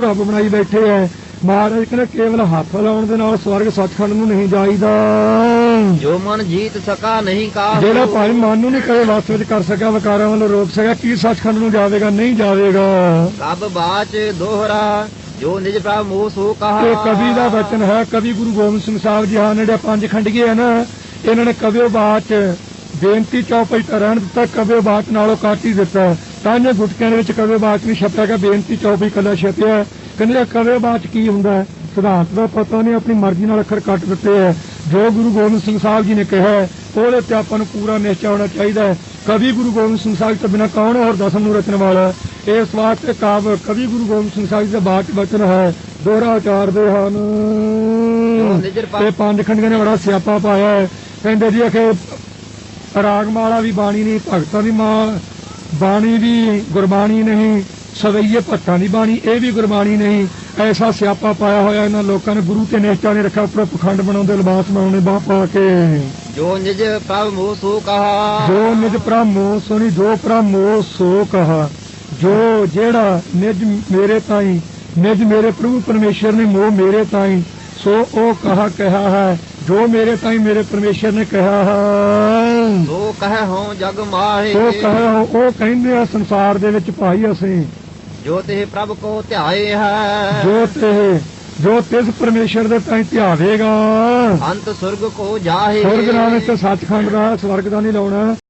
ਰੱਬ ਬਣਾਈ ਬੈਠੇ ਐ। ਮਹਾਰਾਜ ਕਹਿੰਦੇ ਕੇਵਲ ਹੱਥ ਲਾਉਣ ਦੇ ਨਾਲ ਸਵਰਗ ਸੱਚਖੰਡ ਨੂੰ ਨਹੀਂ ਜਾਈਦਾ। ਜੋ ਮਨ ਜੀਤ ਸਕਾ ਨਹੀਂ ਕਾਹੂ ਜਿਹੜਾ ਭਾਈ ਮਨ ਨੂੰ ਨਹੀਂ ਕਦੇ ਵਸ ਵਿੱਚ ਕਰ ਸਕਿਆ ਵਿਕਾਰਾਂ ਵੱਲੋਂ ਰੋਕ ਸਕਿਆ ਕੀ ਸੱਚਖੰਡ ਨੂੰ ਜਾਵੇਗਾ ਨਹੀਂ ਜਾਵੇਗਾ। ਕਬ ਬਾਚ ਦੋਹਰਾ ਜੋ ਨਿਜ ਪ੍ਰਭ ਮੋਹ ਸੋ ਕਹਾ। ਇਹ ਕਵੀ ਦਾ ਬਚਨ ਹੈ ਕਵੀ ਗੁਰੂ ਗੋਬਿੰਦ ਸਿੰਘ ਸਾਹਿਬ ਜੀ ਹਾਂ ਜਿਹੜੇ ਪੰਜ ਖੰਡਗੇ ਆ ਨਾ ਇਹਨਾਂ ਨੇ ਕਵਿਓ ਬਾਚ ਬੇਨਤੀ ਚੌਪਈ ਤਾਂ ਰਹਿਣ ਦਿੱਤਾ ਕਵਿਓ ਬਾਚ ਨਾਲੋਂ ਕੱਟ ਦਿੱਤਾ। ਤਾਂ ਇਹ ਗੁਟਕਿਆਂ ਦੇ ਵਿੱਚ ਕਵਿਓ ਬਾਚ ਨਹੀਂ ਛਪਿਆ ਗਿਆ ਬੇਨਤੀ ਚੌਪਈ ਕੱਲਾ ਛਪਿਆ ਕਹਿੰਦੇ ਕਵਿਓ ਬਾਚ ਕੀ ਹੁੰਦਾ ਹੈ? ਸਿਧਾਂਤ ਦਾ ਪਤਾ ਨਹੀਂ ਆਪਣੀ ਮਰਜ਼ੀ ਨਾਲ ਅੱਖਰ ਕੱਟ ਦਿੱਤੇ ਹੈ। ਜੋ ਗੁਰੂ ਗੋਬਿੰਦ ਸਿੰਘ ਸਾਹਿਬ ਜੀ ਨੇ ਕਿਹਾ ਉਹਦੇ ਤੇ ਆਪਾਂ ਨੂੰ ਪੂਰਾ ਨਿਸ਼ਚੈ ਹੋਣਾ ਚਾਹੀਦਾ ਹੈ। ਕਵੀ ਗੁਰੂ ਗੋਬਿੰਦ ਸਿੰਘ ਸਾਹਿਬ ਤੋਂ ਬਿਨਾਂ ਕੌਣ ਹੋਰ ਦਸਮ ਨੂੰ ਰਚਣ ਵਾਲਾ ਇਸ ਵਾਸਤੇ ਕਾਵ ਕਵੀ ਗੁਰੂ ਗੋਬਿੰਦ ਸਿੰਘ ਸਾਹਿਬ ਦਾ ਬਾਚ ਬਚਨ ਹੈ ਦੋਹਰਾ ਉਚਾਰਦੇ ਹਨ। ਤੇ ਪੰਜ ਖੰਡੀਆਂ ਨੇ ਬੜਾ ਸਿਆਪਾ ਪਾਇਆ ਹੈ। ਕਹਿੰਦੇ ਜੀ ਅਖੇ ਰਾਗਮਾਲਾ ਵੀ ਬਾਣੀ ਨਹੀਂ ਭਗਤਾਂ ਦੀ ਮਾਂ ਬਾਣੀ ਵੀ ਗੁਰਬਾਣੀ ਨਹੀਂ ਸਵਈਏ ਭੱਟਾਂ ਦੀ ਬਾਣੀ ਇਹ ਵੀ ਗੁਰਬਾਣੀ ਨਹੀਂ। ਐਸਾ ਸਿਆਪਾ ਪਾਇਆ ਹੋਇਆ ਇਹਨਾਂ ਲੋਕਾਂ ਨੇ ਗੁਰੂ ਤੇ ਨਿਸ਼ਚਾ ਨੇ ਰੱਖਿਆ ਉੱਪਰ ਪਖੰਡ ਬਣਾਉਂਦੇ ਲਿਬਾਸ ਬਣਾਉਣੇ ਬਾਹ ਪਾ ਕੇ। ਜੋ ਨਿਜ ਪ੍ਰਭ ਮੋਹ ਸੋ ਕਹਾ। ਜੋ ਨਿਜ ਪ੍ਰਮੋ ਸੁਣੀ ਜੋ ਪ੍ਰਮੋ ਸੋ ਕਹਾ। ਜੋ ਜਿਹੜਾ ਨਿਜ ਮੇਰੇ ਤਾਈ ਨਿਜ ਮੇਰੇ ਪ੍ਰਭੂ ਪਰਮੇਸ਼ਰ ਨੇ ਮੋਹ ਮੇਰੇ ਤਾਈ ਸੋ ਉਹ ਕਹਾ ਕਿਹਾ ਹੈ। ਜੋ ਮੇਰੇ ਤਾਈ ਮੇਰੇ ਪਰਮੇਸ਼ਰ ਨੇ ਕਿਹਾ ਹੈ ਸੋ ਕਹੈ ਹੋ ਜਗ ਮਾਹੇ। ਸੋ ਕਹਾ ਉਹ ਕਹਿੰਦੇ ਆ ਸੰਸਾਰ ਦੇ ਵਿੱਚ ਭਾਈ ਅਸੀਂ। ਜੋ ਤੇ ਪ੍ਰਭ ਕੋ ਧਿਆਏ ਹੈ। ਜੋ ਤੇ ਜੋ ਤਿਸ ਪਰਮੇਸ਼ਰ ਦੇ ਤਾਈ ਧਿਆਵੇਗਾ। ਅੰਤ ਸੁਰਗ ਕੋ ਜਾਹੇ। ਸੁਰਗ ਨਾਮ ਤੇ ਸੱਚਖੰਡ ਦਾ ਸਵਰਗ ਦਾ ਨਹੀਂ ਲਾਉਣਾ।